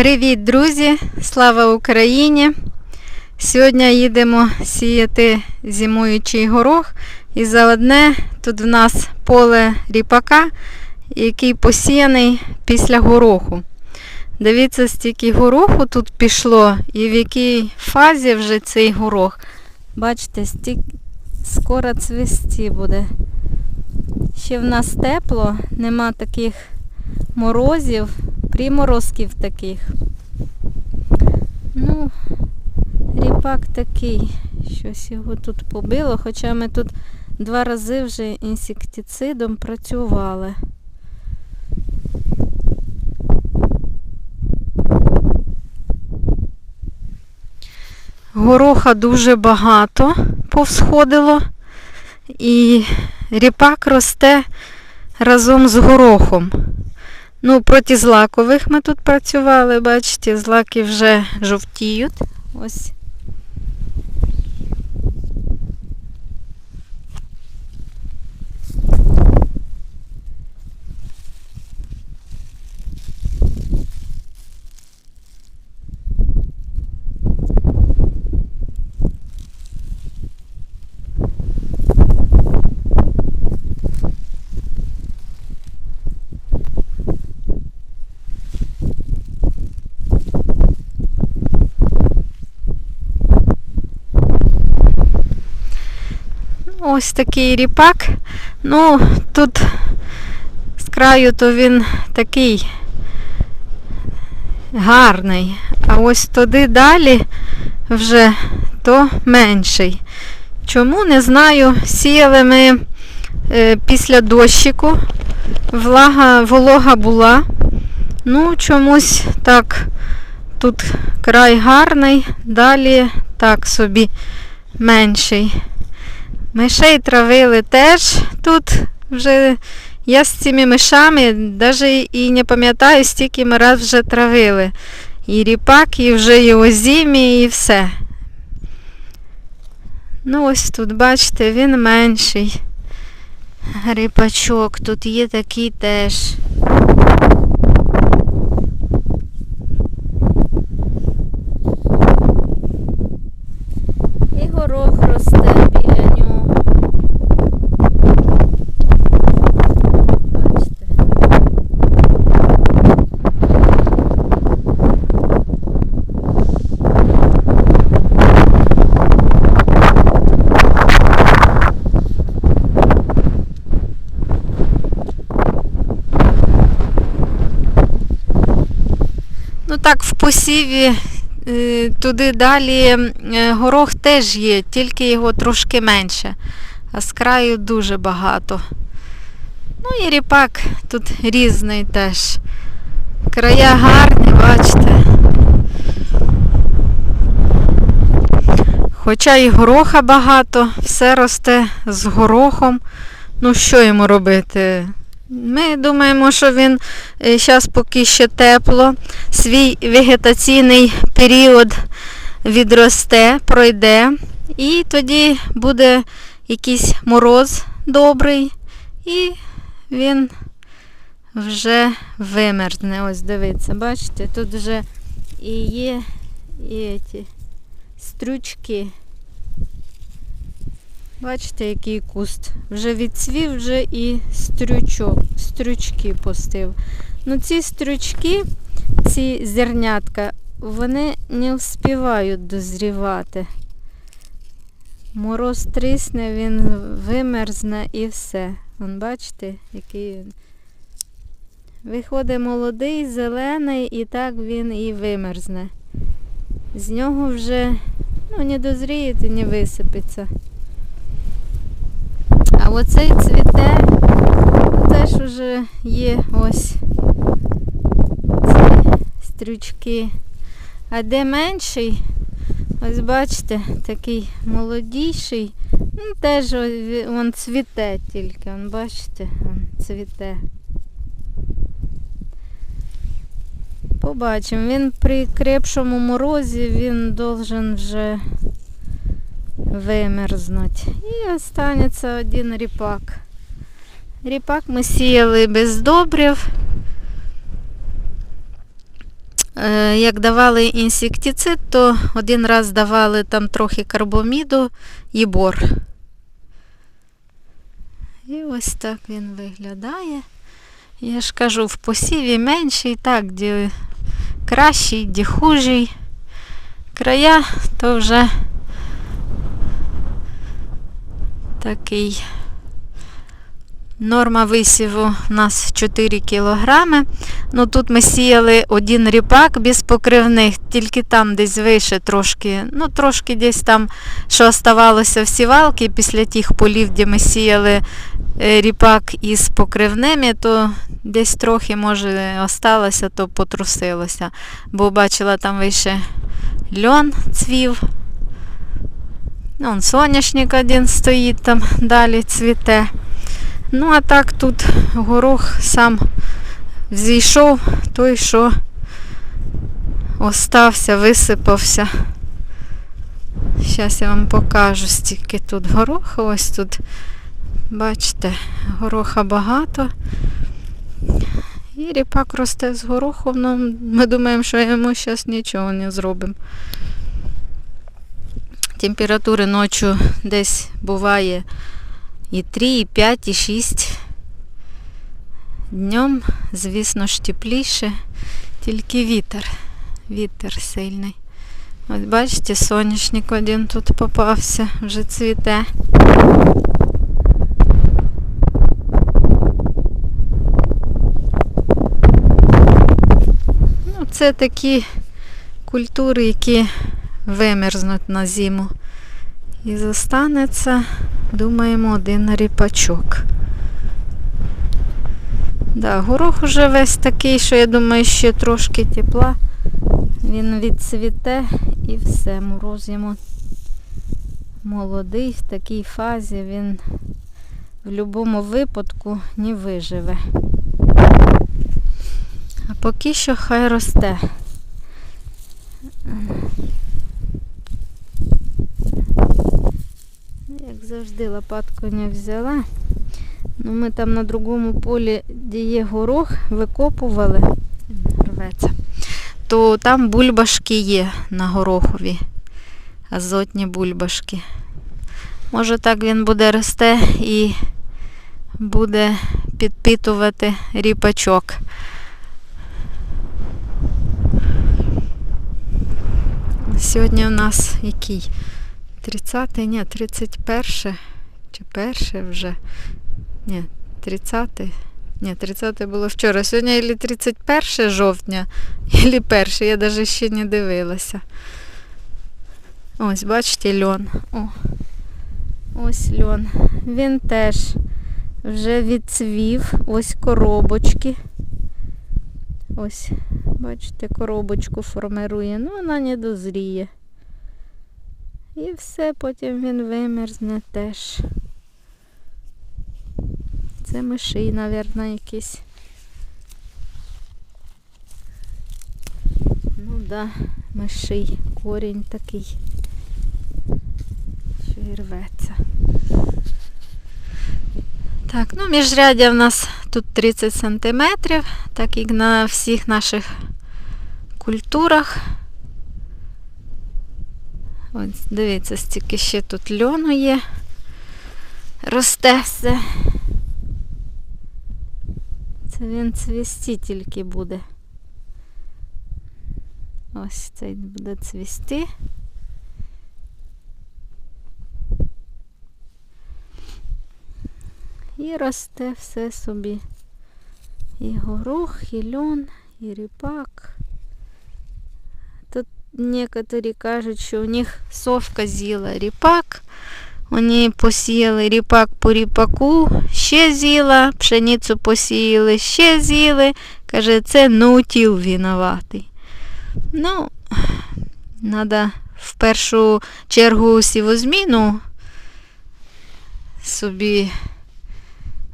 Привіт, друзі! Слава Україні! Сьогодні їдемо сіяти зимуючий горох. І заодне тут в нас поле ріпака, який посіяний після гороху. Дивіться, стільки гороху тут пішло і в якій фазі вже цей горох. Бачите, стільки скоро цвісті буде. Ще в нас тепло, нема таких морозів, приморозків таких. Ну, ріпак такий, щось його тут побило, хоча ми тут два рази вже інсектицидом працювали. Гороха дуже багато повсходило, і ріпак росте разом з горохом. Ну, проти злакових ми тут працювали, бачите, злаки вже жовтіють. Ось. Ось такий ріпак. Ну, тут з краю то він такий гарний. А ось туди далі вже то менший. Чому не знаю, сіяли ми е, після дощику. Влага, волога була. Ну, чомусь так тут край гарний, далі так собі менший. Мишей травили теж тут вже. Я з цими мишами навіть і не пам'ятаю, стільки ми раз вже травили. І ріпак, і вже і озімі, і все. Ну ось тут, бачите, він менший. Ріпачок, тут є такий теж. І горох росте біля нього. Бачите? Ну так, в посіві е, туди далі е, горох теж є, тільки його трошки менше. А з краю дуже багато. Ну і ріпак тут різний теж. Края гарні, бачите. Хоча і гороха багато, все росте з горохом. Ну, що йому робити? Ми думаємо, що він зараз поки ще тепло, свій вегетаційний період відросте, пройде, і тоді буде якийсь мороз добрий, і він вже вимерзне. Ось дивіться, бачите, тут вже і є і ці стрючки. Бачите, який куст. Вже відцвів, вже і стрючок, стрючки пустив. Ну ці стрючки, ці зернятка, вони не вспівають дозрівати. Мороз трісне, він вимерзне і все. Вон, бачите, який він. Виходить молодий, зелений, і так він і вимерзне. З нього вже ну, не дозріє і не висипеться. А оцей цвіте теж вже є ось ці стрючки. А де менший, ось бачите, такий молодіший, ну теж він цвіте тільки, вон, бачите, він цвіте. Побачимо, він при крепшому морозі він должен вже вимерзнуть. І останеться один ріпак. Ріпак ми сіяли без добрив. е, як давали інсектицид, то один раз давали там трохи карбоміду і бор. І ось так він виглядає. Я ж кажу, в посіві менший, так, де кращий, де хужий. Края то вже такий. Норма висіву у нас 4 кілограми. Ну тут ми сіяли один ріпак без покривних, тільки там десь вище трошки, ну трошки десь там, що оставалося в сівалки після тих полів, де ми сіяли е, ріпак із покривними, то десь трохи, може, осталося, то потрусилося. Бо бачила там вище льон цвів. Ну, он соняшник один стоїть там, далі цвіте. Ну, а так тут горох сам зійшов, той, що остався, висипався. Зараз я вам покажу, стільки тут гороха. Ось тут, бачите, гороха багато. І ріпак росте з горохом, ну, ми думаємо, що йому зараз нічого не зробимо. Температури ночі десь буває і 3, і 5, і 6. Днем, звісно ж, тепліше, тільки вітер. Вітер сильний. Ось бачите, соняшник один тут попався, вже цвіте. Ну, це такі культури, які вимерзнуть на зиму. І зостанеться, думаємо, один ріпачок. Да, горох уже весь такий, що я думаю, ще трошки тепла. Він відцвіте і все. Мороз йому молодий, в такій фазі він в будь-якому випадку не виживе. А поки що хай росте. Як завжди, лопатку не взяла. Ну, ми там на другому полі, де є горох, викопували, рветься, то там бульбашки є на горохові. Азотні бульбашки. Може так він буде рости і буде підпитувати ріпачок. Сьогодні у нас який? 30 ні, 31 чи перше вже. Ні, 30 ні, 30 було вчора. Сьогодні ілі 31 жовтня, ілі 1, я навіть ще не дивилася. Ось, бачите, льон. О, ось льон. Він теж вже відцвів. Ось коробочки. Ось, бачите, коробочку формирує. Ну, вона не дозріє. І все, потім він вимерзне теж. Це миший, мабуть, якийсь. Ну да, миший, корінь такий, що і рветься. Так, ну міжрядя в нас тут 30 см, так як на всіх наших культурах. Ось, дивіться, стільки ще тут льону є. Росте все. Це він цвісті тільки буде. Ось цей буде цвісти. І росте все собі. І горох, і льон, і ріпак. Некоторі кажуть, що у них совка з'їла ріпак. Вони посіяли ріпак по ріпаку, ще з'їла, пшеницю посіяли, ще з'їли. Каже, це наутіл винуватий. Ну, треба в першу чергу сівозміну собі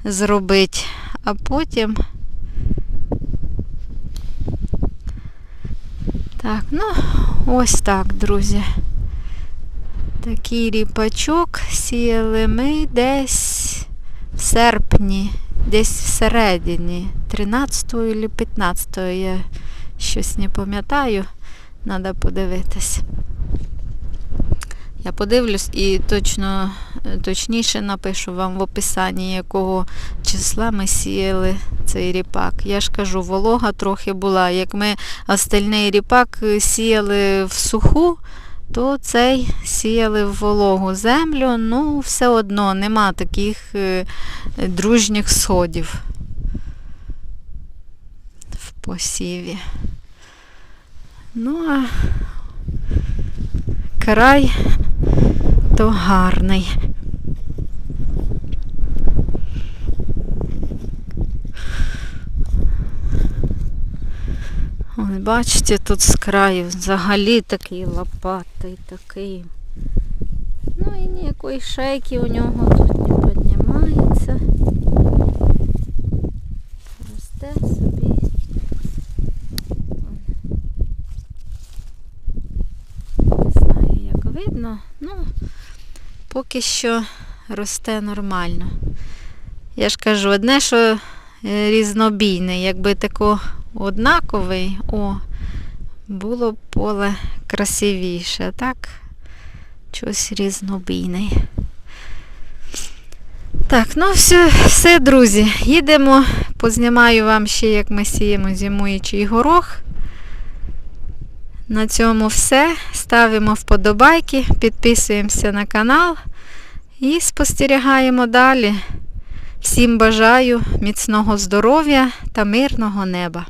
зробити, а потім. Так, ну, ось так, друзі. Такий ріпачок сіяли ми десь в серпні, десь всередині, 13 або 15, я щось не пам'ятаю. Треба подивитись. Я подивлюсь і точно, е, точніше напишу вам в описанні, якого числа ми сіяли цей ріпак. Я ж кажу, волога трохи була. Як ми остальний ріпак е, сіяли в суху, то цей сіяли в вологу землю. Ну, все одно нема таких е, дружніх сходів в посіві. Ну, а край то гарний. Ось бачите, тут з краю взагалі такий лопатий такий. Ну і ніякої шейки у нього тут не піднімається. Росте собі. Не знаю, як видно. Ну, поки що росте нормально. Я ж кажу, одне, що е, різнобійний, якби тако однаковий, о, було б поле красивіше, так щось різнобійний. Так, ну все, все, друзі, їдемо, познімаю вам ще, як ми сіємо зимуючий горох. На цьому все. Ставимо вподобайки, підписуємося на канал і спостерігаємо далі. Всім бажаю міцного здоров'я та мирного неба.